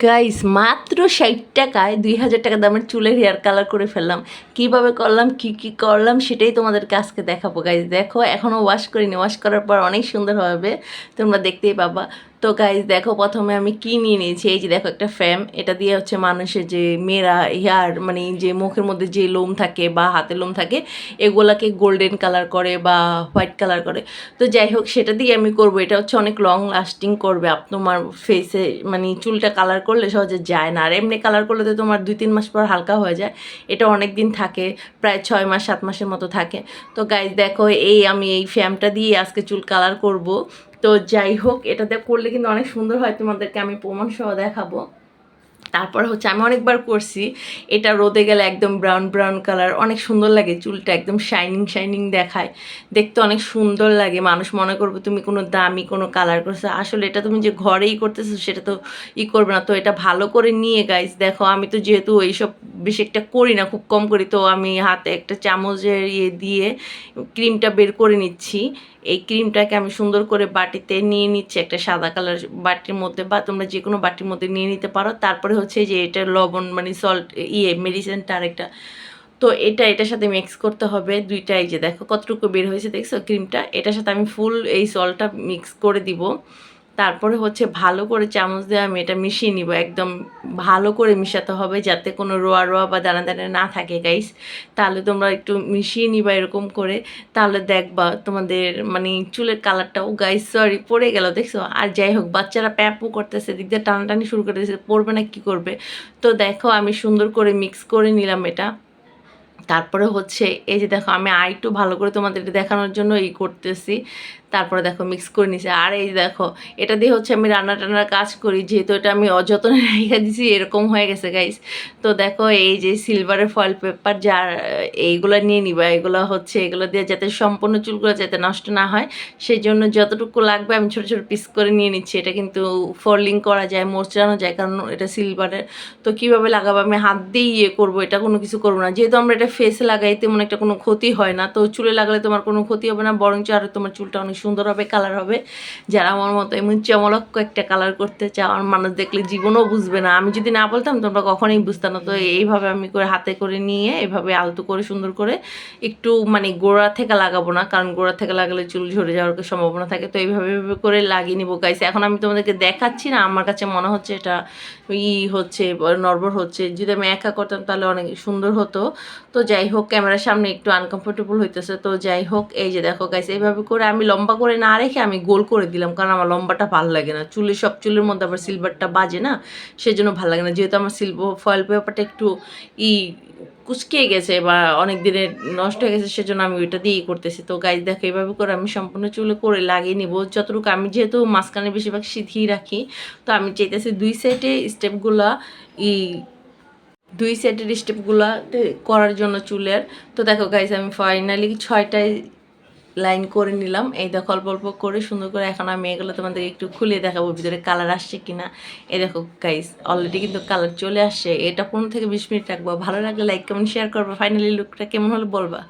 Guys মাত্র ষাট টাকায় দুই হাজার টাকা দামের চুলের হেয়ার কালার করে ফেললাম। কীভাবে করলাম, কি কি করলাম, সেটাই তোমাদেরকে আজকে দেখাবো। গাইস দেখো এখনও ওয়াশ করিনি। ওয়াশ করার পর অনেক সুন্দর হবে। তোমরা দেখতেই পাবা। তো গাইস দেখো প্রথমে আমি কি নিয়ে নিয়েছি? এই যে দেখো একটা ফ্যাম এটা দিয়ে হচ্ছে মানুষের যে মেয়েরা হেয়ার মানে যে মুখের মধ্যে যে লোম থাকে বা হাতের লোম থাকে, এগুলাকে গোল্ডেন কালার করে বা হোয়াইট কালার করে। তো যাই হোক, সেটা দিয়ে আমি করব। এটা হচ্ছে অনেক লং লাস্টিং করবে। আপ, তোমার ফেসে মানে চুলটা কালার করলে সহজে যায় না। আর এমনি কালার করলে তো তোমার দুই তিন মাস পর হালকা হয়ে যায়। এটা অনেক দিন থাকে, প্রায় ছয় মাস, সাত মাসের মতো থাকে। তো গাইজ দেখো, এই আমি এই ফ্যামটা দিয়ে আজকে চুল কালার করব। তো যাই হোক এটাতে করলে কিন্তু অনেক সুন্দর হয় তোমাদেরকে আমি প্রমাণ সহ দেখাবো। তারপর হচ্ছে আমি অনেকবার করছি। এটা রোদে গেলে একদম ব্রাউন ব্রাউন কালার অনেক সুন্দর লাগে চুলটা একদম শাইনিং শাইনিং দেখায়। দেখতে অনেক সুন্দর লাগে। মানুষ মনে করবে তুমি কোনো দামি কোনো কালার করছ। আসলে এটা তুমি যে ঘরেই করতেছো সেটা তো ই করবে না। তো এটা ভালো করে নিয়ে গাইস দেখো আমি তো যেহেতু এইসব বেশি একটা করি না, খুব কম করি, তো আমি হাতে একটা চামচের ইয়ে দিয়ে ক্রিমটা বের করে নিচ্ছি। এই ক্রিমটাকে আমি সুন্দর করে বাটিতে নিয়ে নিচ্ছি একটা সাদা কালার বাটির মধ্যে বা তোমরা যে কোনো বাটির মধ্যে নিয়ে নিতে পারো। তারপরে হচ্ছে যে এটা লবণ মানে সল্ট ইয়ে মেডিসিনটা আরেকটা। তো এটা, এটার সাথে মিক্স করতে হবে দুইটা, এই যে দেখো কতটুকু বের হয়েছে, দেখছ? ক্রিমটা এটার সাথে আমি ফুল এই সল্টটা মিক্স করে দিব। তারপরে হচ্ছে ভালো করে চামচ দিয়ে আমি এটা মিশিয়ে নিব, একদম ভালো করে মিশাতে হবে যাতে কোনো রোয়া রোয়া বা দানা দানা না থাকে গাইস তাহলে তোমরা একটু মিশিয়ে নিবা এরকম করে। তাহলে দেখবা তোমাদের মানে চুলের কালারটাও গাইস সরি পড়ে গেল, দেখছ? আর যাই হোক, বাচ্চারা প্যাপু করতেছে দিক দিয়ে টানাটানি শুরু করতেছে, পড়বে না, কি করবে? তো দেখো, আমি সুন্দর করে মিক্স করে নিলাম এটা। তারপরে হচ্ছে, এই যে দেখো, আমি আর একটু ভালো করে তোমাদেরকে দেখানোর জন্য এই করতেছি। তারপরে দেখো মিক্স করে নিছি। আর এই দেখো, এটা দিয়ে হচ্ছে আমি রান্না টান্নার কাজ করি, যেহেতু এটা আমি অযত্নে রেখে দিছি, এরকম হয়ে গেছে গাইস তো দেখো এই যে সিলভারের ফয়েল পেপার যার এইগুলো নিয়ে নিবা। এগুলো হচ্ছে, এগুলো দিয়ে যাতে সম্পূর্ণ চুলগুলো যাতে নষ্ট না হয় সেই জন্য যতটুকু লাগবে আমি ছোটো ছোটো পিস করে নিয়ে নিচ্ছি। এটা কিন্তু ফোল্ডিং করা যায়, মোচড়ানো যায়, কারণ এটা সিলভারের তো কীভাবে লাগাবো? আমি হাত দিয়ে ইয়ে করব, এটা কোনো কিছু করব না। যেহেতু আমরা এটা ফেসে লাগাই, তেমন একটা কোনো ক্ষতি হয় না। তো চুলে লাগালে তোমার কোনো ক্ষতি হবে না, বরঞ্চ আরও তোমার চুলটা অনেক সুন্দর হবে কালার হবে। যারা আমার মতো এমন চমলক্ষ একটা কালার করতে চাও, আর মানুষ দেখলে জীবনও বুঝবে না। আমি যদি না বলতাম, তোমরা কখনোই বুঝতাম না। তো এইভাবে আমি করে হাতে করে নিয়ে, এভাবে আলতু করে, সুন্দর করে একটু মানে গোড়া থেকে লাগাবো না। কারণ গোড়া থেকে লাগালে চুল ঝরে যাওয়ার সম্ভাবনা থাকে। তো এইভাবে করে লাগিয়ে নিবো গাইছে এখন আমি তোমাদেরকে দেখাচ্ছি না। আমার কাছে মনে হচ্ছে এটা ই হচ্ছে নর্বর হচ্ছে। যদি আমি একা করতাম, তাহলে অনেক সুন্দর হতো। তো যাই হোক, ক্যামেরার সামনে একটু আনকমফোর্টেবল হইতেছে। তো যাই হোক, এই যে দেখো গাইছে এইভাবে করে আমি লম্বা করে না রেখে আমি গোল করে দিলাম, কারণ আমার লম্বাটা ভালো লাগে না। চুলে সব চুলের মধ্যে আবার সিলভারটা বাজে না, সেজন্য ভালো লাগে না। যেহেতু আমার সিলভার ফয়েল পেপারটা একটু ই কুচকে গেছে বা অনেক দিনের নষ্ট হয়ে গেছে, সেজন্য আমি ওইটা দিয়েই করতেছি। তো গাছ দেখো, এইভাবে করে আমি সম্পূর্ণ চুলে করে লাগিয়ে নিব। যতটুকু আমি যেহেতু মাঝখানে বেশিরভাগ সিঁথি রাখি, তো আমি চাইতেছি দুই সাইডে স্টেপগুলা ই দুই সাইডের স্টেপগুলো করার জন্য চুলের। তো দেখো গাইজ আমি ফাইনালি ছয়টায় লাইন করে নিলাম। এই দেখো অল্প অল্প করে সুন্দর করে এখন আমি এগুলো তোমাদের একটু খুলে দেখাবো ভিতরে কালার আসছে কিনা। এই দেখো গাইস অলরেডি কিন্তু কালার চলে আসছে। এটা পনেরো থেকে বিশ মিনিট রাখব। ভালো লাগলে লাইক কমেন্ট শেয়ার করব। ফাইনালি লুকটা কেমন হলো বলবা।